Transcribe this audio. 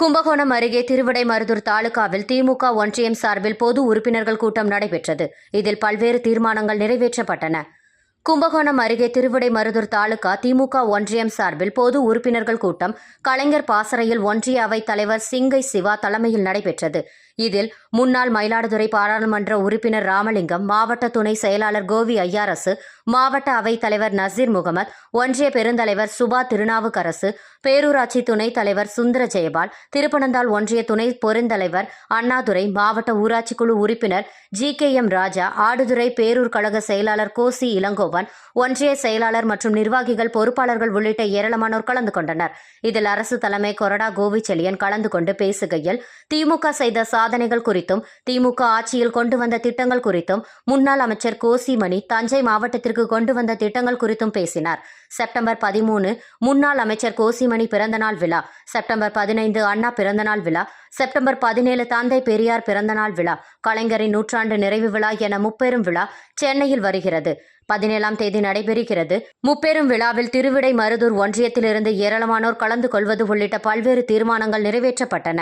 கும்பகோணம் அருகே திருவிடைமருதூர் தாலுகாவில் திமுக ஒன்றியம் சார்பில் பொது உறுப்பினர்கள் கூட்டம் நடைபெற்றது. இதில் பல்வேறு தீர்மானங்கள் நிறைவேற்றப்பட்டன. கும்பகோணம் அருகே திருவிடைமருதூர் தாலுகா திமுக ஒன்றியம் சார்பில் பொது உறுப்பினர்கள் கூட்டம். கலைஞர் பாசறையில் ஒன்றிய அவைத் தலைவர் சிங்கை சிவா தலைமையில் நடைபெற்றது. இதில் முன்னாள் மயிலாடுதுறை பாராளுமன்ற உறுப்பினர் ராமலிங்கம் மாவட்ட துணை செயலாளர் கோவி ஐயாரசு மாவட்ட அவைத் தலைவர் நசீர் முகமது ஒன்றிய பெருந்தலைவர் சுபா திருநாவுக்கரசு பேரூராட்சி துணைத் தலைவர் சுந்தர ஜெயபால் திருப்பனந்தாள் ஒன்றிய துணை பெருந்தலைவர் அண்ணாதுரை மாவட்ட ஊராட்சி குழு உறுப்பினர் G K M Raja Aduthurai Perur கழக செயலாளர் கோசி இளங்கோ இளங்கோவன் ஒன்றிய செயலாளர் மற்றும் நிர்வாகிகள் பொறுப்பாளர்கள் உள்ளிட்ட ஏராளமானோர் கலந்து கொண்டனர். இதில் அரசு தலைமை கொறடா கோவிச்செழியன் கலந்து கொண்டு பேசுகையில் திமுக செய்த சாதனைகள் குறித்தும் திமுக ஆட்சியில் கொண்டு வந்த திட்டங்கள் குறித்தும் முன்னாள் அமைச்சர் கோசிமணி தஞ்சை மாவட்டத்திற்கு கொண்டு வந்த திட்டங்கள் குறித்தும் பேசினார். செப்டம்பர் பதிமூணு முன்னாள் அமைச்சர் கோசிமணி பிறந்தநாள் விழா. செப்டம்பர் பதினைந்து அண்ணா பிறந்தநாள் விழா. செப்டம்பர் பதினேழு தந்தை பெரியார் பிறந்தநாள் விழா. கலைஞரின் நூற்றாண்டு நிறைவு விழா என முப்பெரும் விழா சென்னையில் வருகிறது. பதினேழாம் தேதி நடைபெறுகிறது. முப்பெரும் விழாவில் திருவிடை மருதூர் ஒன்றியத்திலிருந்து ஏராளமானோர் கலந்து கொள்வது உள்ளிட்ட பல்வேறு தீர்மானங்கள் நிறைவேற்றப்பட்டன.